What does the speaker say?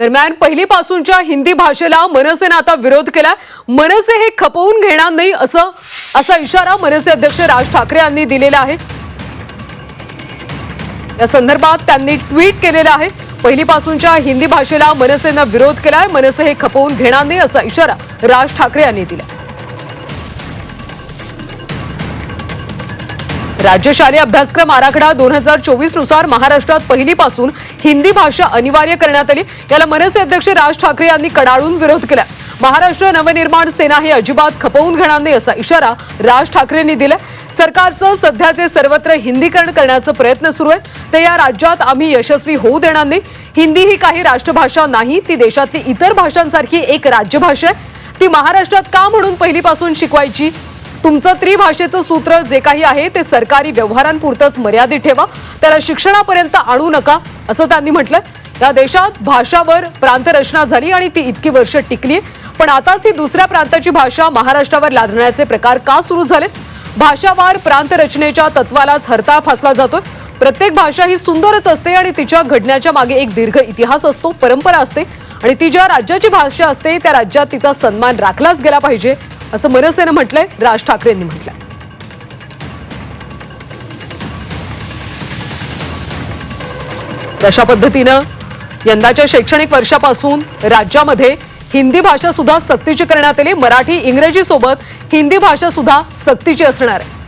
दरम्यान पहिलीपासूनच्या हिंदी भाषेला मनसेनं आता विरोध केला मनसे हे खपवून घेणार नाही असं असा इशारा मनसे अध्यक्ष राज ठाकरे यांनी दिलेला आहे. या संदर्भात त्यांनी ट्विट केलेलं आहे. पहिलीपासूनच्या हिंदी भाषेला मनसेनं विरोध केलाय. मनसे हे खपवून घेणार नाही असा इशारा राज ठाकरे यांनी दिला राज्य शालेय अभ्यासक्रम आराखडा दोन हजार चोवीसनुसार महाराष्ट्रात पहिलीपासून हिंदी भाषा अनिवार्य करण्यात आली. याला मनसे अध्यक्ष राज ठाकरे यांनी कडाडून विरोध केला महाराष्ट्र नवनिर्माण सेना हे अजिबात खपवून घेणार नाही असा इशारा राज ठाकरेंनी दिला सरकारचं सध्याचे सर्वत्र हिंदीकरण करण्याचा प्रयत्न सुरू आहेत. ते या राज्यात आम्ही यशस्वी होऊ देणार नाही. हिंदी ही काही राष्ट्रभाषा नाही ती देशातली इतर भाषांसारखी एक राज्यभाषा आहे. ती महाराष्ट्रात का म्हणून पहिलीपासून शिकवायची? तुमचं त्रिभाषेचं सूत्र जे काही आहे ते सरकारी व्यवहारांपुरतंच मर्यादित ठेवा. त्याला शिक्षणापर्यंत आणू नका असं त्यांनी म्हटलं या देशात भाषावर प्रांतरचना झाली आणि ती इतकी वर्ष टिकली पण आताच ही दुसऱ्या प्रांताची भाषा महाराष्ट्रावर लादण्याचे प्रकार का सुरू झालेत? भाषावार प्रांतरचनेच्या तत्वालाच हरताळ फासला जातोय. प्रत्येक भाषा ही सुंदरच असते आणि तिच्या घडण्याच्या मागे एक दीर्घ इतिहास असतो परंपरा असते. आणि ती ज्या राज्याची भाषा असते त्या राज्यात तिचा सन्मान राखलाच गेला पाहिजे. असं मनसेनं म्हटलंय राज ठाकरेंनी म्हटलंय. अशा पद्धतीनं यंदाच्या शैक्षणिक वर्षापासून राज्यामध्ये हिंदी भाषा सुद्धा सक्तीची करण्यात आली. मराठी इंग्रजी सोबत हिंदी भाषा सुद्धा सक्तीची असणार आहे.